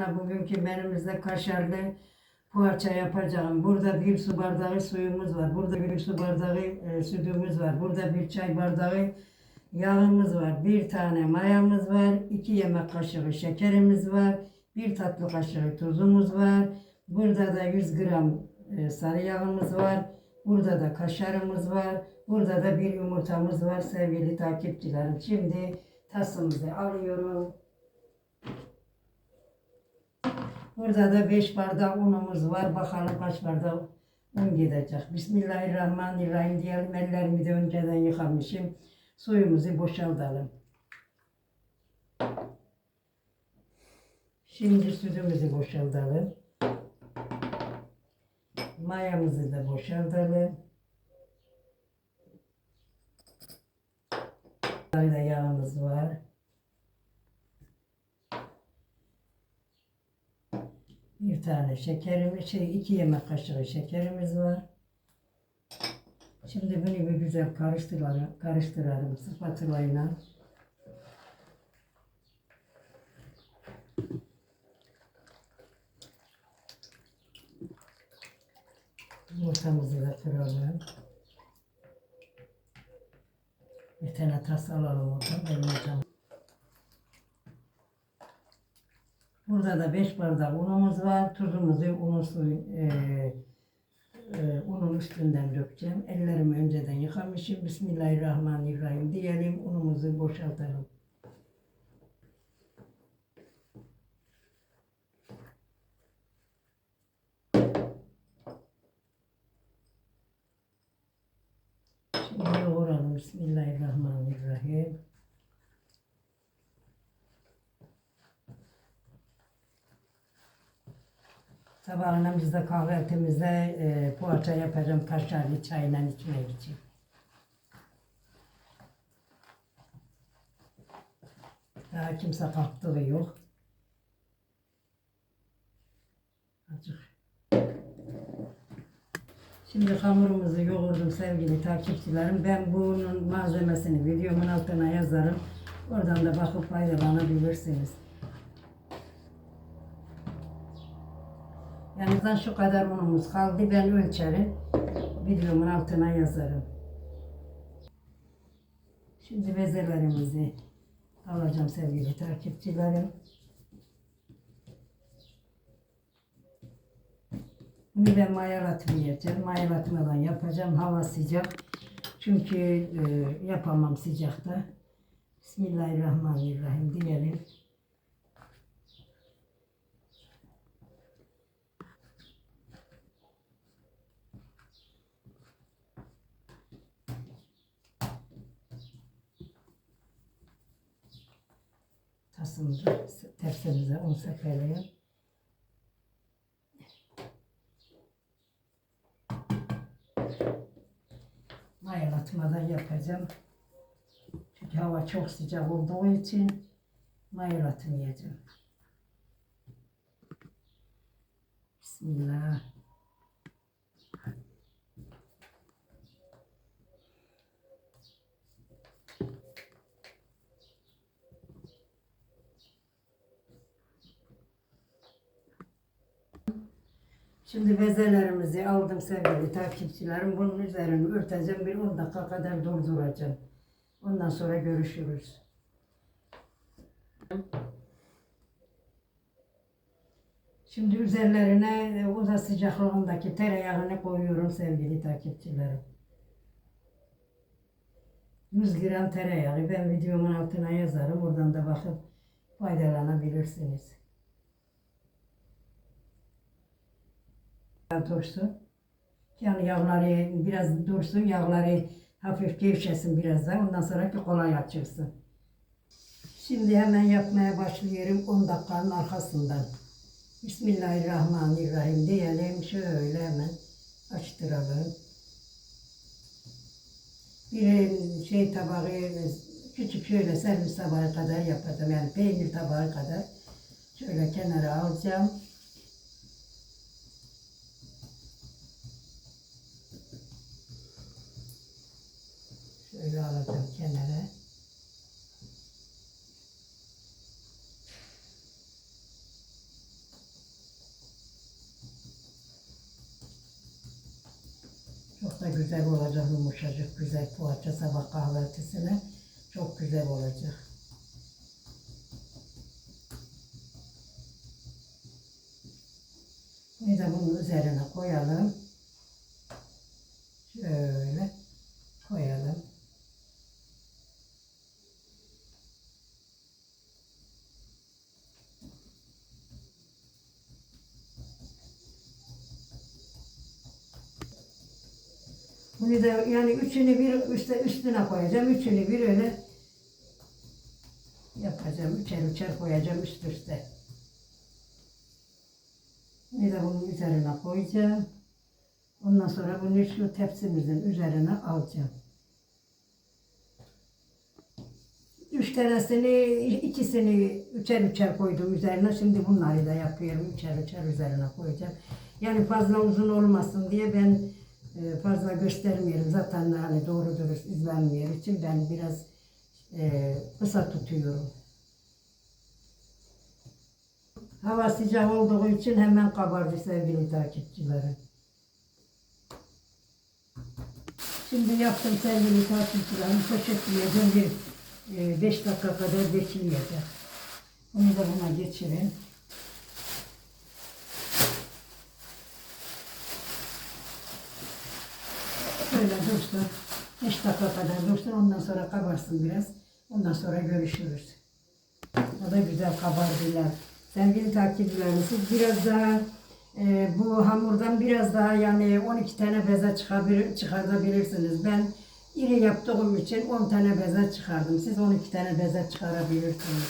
Sabahına bugünkü menümüzde kaşarlı poğaça yapacağım. Burada bir su bardağı suyumuz var. Burada bir su bardağı e, sütümüz var. Burada bir çay bardağı yağımız var. Bir tane mayamız var. iki yemek kaşığı şekerimiz var. Bir tatlı kaşığı tuzumuz var. Burada da 100 gram e, sarı yağımız var. Burada da kaşarımız var. Burada da bir yumurtamız var sevgili takipçilerim. Şimdi tasımızı alıyorum. Burada da 5 bardak unumuz var. Bakalım kaç bardak un gidecek. Bismillahirrahmanirrahim diyelim. Ellerimi de önceden yıkamışım. Suyumuzu boşaltalım. Şimdi sütümüzü boşaltalım. Mayamızı da boşaltalım. Burada yağımız var. Bir tane şekerimiz, şey iki yemek kaşığı şekerimiz var. Şimdi bunu bir güzel karıştıralım, karıştıralım spatulayla. Yumurtamızı da kıralım. Bir tane tas alalım oradan. Benim. Burada da 5 bardak unumuz var. Tuzumuzu unu suyu, e, e, unun üstünden dökeceğim. Ellerimi önceden yıkamışım. Bismillahirrahmanirrahim diyelim. Unumuzu boşaltalım. Şimdi yoğuralım. Bismillahirrahmanirrahim. Sabahına biz de kahvaltımızda e, poğaça yapacağım kaşarlı çayla içmek için. Daha kimse kalktığı yok. Azıcık. Şimdi hamurumuzu yoğurdum sevgili takipçilerim. Ben bunun malzemesini videomun altına yazarım. Oradan da bakıp faydalanabilirsiniz. Yanımızdan şu kadar unumuz kaldı. Ben ölçerim. Videomun altına yazarım. Şimdi bezelerimizi alacağım sevgili takipçilerim. Bunu ben mayalatmayacağım. Mayalatmadan yapacağım. Hava sıcak. Çünkü e, yapamam sıcakta. Bismillahirrahmanirrahim diyelim. Tasımızı tepsimize un sepeleyelim. Mayalatmadan yapacağım. Çünkü hava çok sıcak olduğu için mayalatmayacağım. Bismillah. Şimdi bezelerimizi aldım sevgili takipçilerim. Bunun üzerini örteceğim. Bir 10 dakika kadar durduracağım. Ondan sonra görüşürüz. Şimdi üzerlerine e, oda sıcaklığındaki tereyağını koyuyorum sevgili takipçilerim. 100 gram tereyağı. Ben videomun altına yazarım. Oradan da bakıp faydalanabilirsiniz. Dursun. Yani yağları biraz dursun, yağları hafif gevşesin biraz da. Ondan sonra ki kolay açılsın. Şimdi hemen yapmaya başlıyorum 10 dakikanın arkasından. Bismillahirrahmanirrahim diyelim. Şöyle hemen açtıralım. Bir şey tabağı, küçük şöyle servis tabağı kadar yapacağım. Yani peynir tabağı kadar. Şöyle kenara alacağım. alacağım kenara. Çok da güzel olacak, yumuşacık, güzel poğaça sabah kahvaltısına. Çok güzel olacak. Bir de bunun üzerine koyalım. Şöyle koyalım. Bunu da yani üçünü bir üste, üstüne koyacağım. Üçünü bir öyle yapacağım. Üçer üçer koyacağım üst üste. Bunu da bunun üzerine koyacağım. Ondan sonra bunu şu tepsimizin üzerine alacağım. Üç tanesini, ikisini üçer üçer koydum üzerine. Şimdi bunları da yapıyorum. Üçer üçer üzerine koyacağım. Yani fazla uzun olmasın diye ben fazla göstermiyorum. Zaten hani doğru dürüst izlenmiyor için ben biraz e, kısa tutuyorum. Hava sıcak olduğu için hemen kabardı sevgili takipçilerim. Şimdi yaptım sevgili takipçilerim. Poşetleyeceğim bir 5 dakika kadar bekleyecek. Bunu da buna geçirin. Böyle dursun. 5 dakika kadar dursun. Ondan sonra kabarsın biraz. Ondan sonra görüşürüz. O da güzel kabardılar. Sevgili takipçilerimiz biraz daha e, bu hamurdan biraz daha yani 12 tane beze çıkabilir, çıkartabilirsiniz. Ben iri yaptığım için 10 tane beze çıkardım. Siz 12 tane beze çıkarabilirsiniz.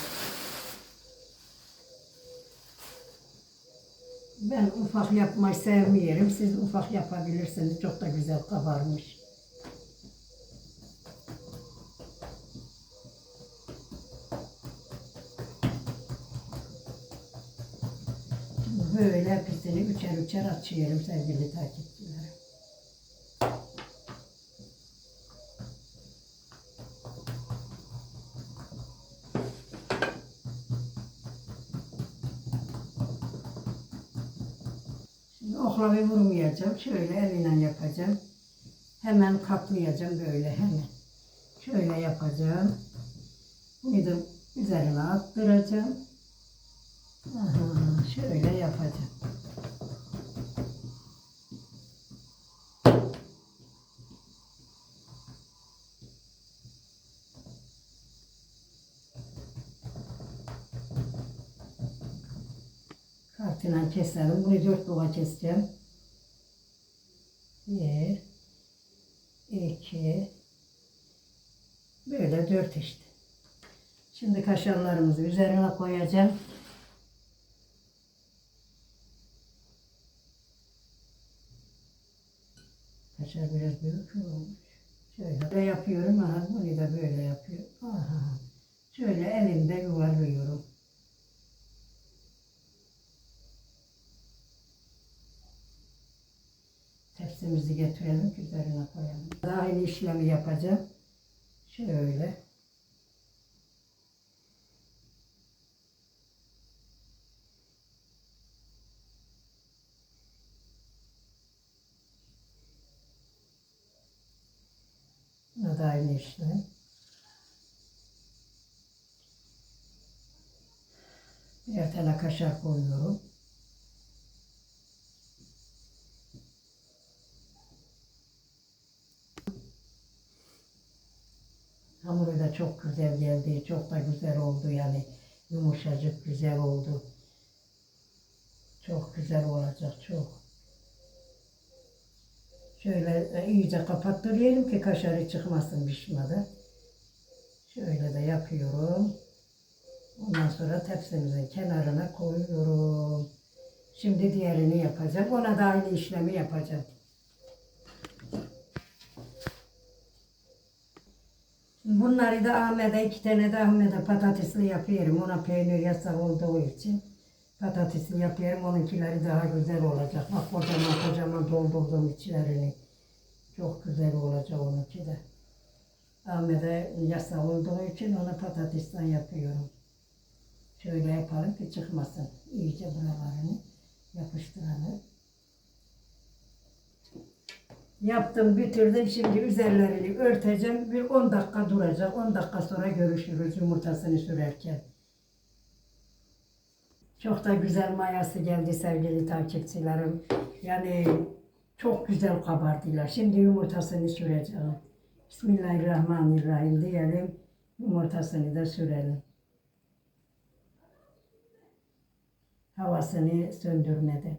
Ben ufak yapmayı sevmiyorum. Siz ufak yapabilirsiniz. Çok da güzel kabarmış. Böyle hepsini üçer üçer açıyorum sevgili takipçilerim. Oklavayı vurmayacağım. Şöyle eline yapacağım. Hemen katlayacağım böyle hemen. Şöyle yapacağım. Bunu da üzerine attıracağım. Şöyle yapacağım. Kartıyla keselim. Bunu dört buğa keseceğim. Bir, iki, böyle dört işte. Şimdi kaşarlarımızı üzerine koyacağım. Kaşar biraz büyük olmuş? Şöyle böyle yapıyorum. Aha, bunu da böyle yapıyorum. Aha. Şöyle elimde yuvarlıyorum. Tepsimizi getirelim üzerine koyalım. Daha aynı işlemi yapacağım. Şöyle. Buna da aynı işlem. Birer kaşar koyuyorum. Hamuru da çok güzel geldi. Çok da güzel oldu yani. Yumuşacık güzel oldu. Çok güzel olacak çok. Şöyle e, iyice kapattırıyorum ki kaşarı çıkmasın pişmeden. Şöyle de yapıyorum. Ondan sonra tepsimizin kenarına koyuyorum. Şimdi diğerini yapacağım. Ona da aynı işlemi yapacağım. Bunları da Ahmet'e iki tane de Ahmet'e patatesli yapıyorum. Ona peynir yasak olduğu için patatesli yapıyorum. Onunkileri daha güzel olacak. Bak kocaman kocaman doldurdum içlerini. Çok güzel olacak onunki de. Ahmet'e yasak olduğu için ona patatesten yapıyorum. Şöyle yapalım ki çıkmasın. İyice buralarını yapıştıralım. Yaptım, bitirdim. Şimdi üzerlerini örteceğim. Bir 10 dakika duracak. 10 dakika sonra görüşürüz yumurtasını sürerken. Çok da güzel mayası geldi sevgili takipçilerim. Yani çok güzel kabardılar. Şimdi yumurtasını süreceğim. Bismillahirrahmanirrahim diyelim. Yumurtasını da sürelim. Havasını söndürmeden.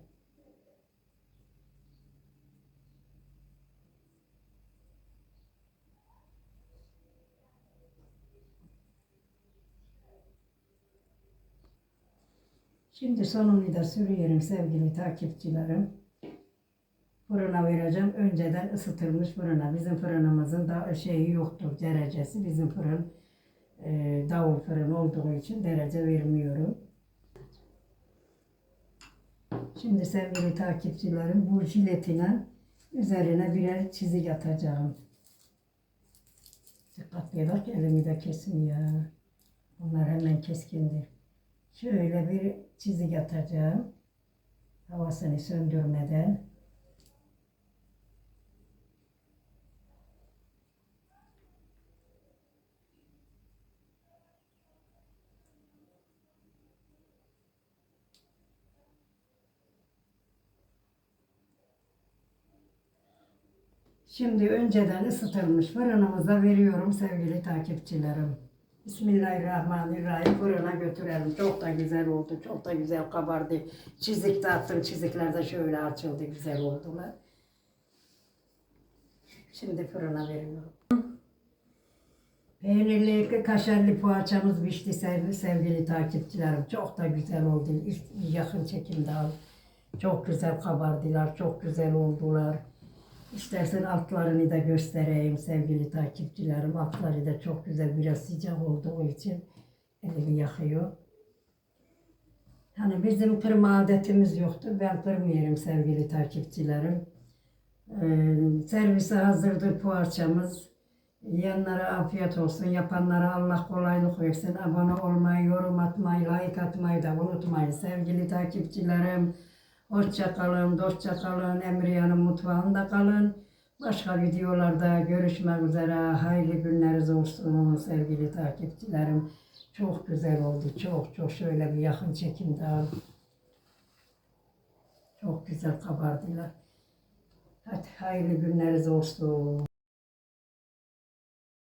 Şimdi sonunu da sürüyorum sevgili takipçilerim. Fırına vereceğim. Önceden ısıtılmış fırına. Bizim fırınımızın da şeyi yoktur derecesi. Bizim fırın e, davul fırın olduğu için derece vermiyorum. Şimdi sevgili takipçilerim bu jiletine üzerine birer çizik atacağım. Dikkatli bak elimi de kesmiyor. Bunlar hemen keskindir. Şöyle bir çizik atacağım. Havasını söndürmeden. Şimdi önceden ısıtılmış fırınımıza veriyorum sevgili takipçilerim. Bismillahirrahmanirrahim. Fırına götürelim. Çok da güzel oldu. Çok da güzel kabardı. Çizik de attım. Çizikler de şöyle açıldı. Güzel oldular. Şimdi fırına veriyorum. Peynirli, kaşarlı poğaçamız pişti sevgili, sevgili takipçilerim. Çok da güzel oldu. İlk yakın çekimde al. Çok güzel kabardılar. Çok güzel oldular. İstersen altlarını da göstereyim sevgili takipçilerim. Altları da çok güzel biraz sıcak olduğu için elimi yakıyor. Hani bizim kırma adetimiz yoktur. Ben kırmıyorum sevgili takipçilerim. Ee, servise hazırdır poğaçamız. Yiyenlere afiyet olsun. Yapanlara Allah kolaylık versin. Abone olmayı, yorum atmayı, like atmayı da unutmayın. Sevgili takipçilerim, hoşça kalın, dostça kalın. Emriyan'ın mutfağında kalın. Başka videolarda görüşmek üzere. Hayırlı günleriniz olsun sevgili takipçilerim. Çok güzel oldu. Çok çok şöyle bir yakın çekimde al. Çok güzel kabardılar. Hadi hayırlı günleriniz olsun.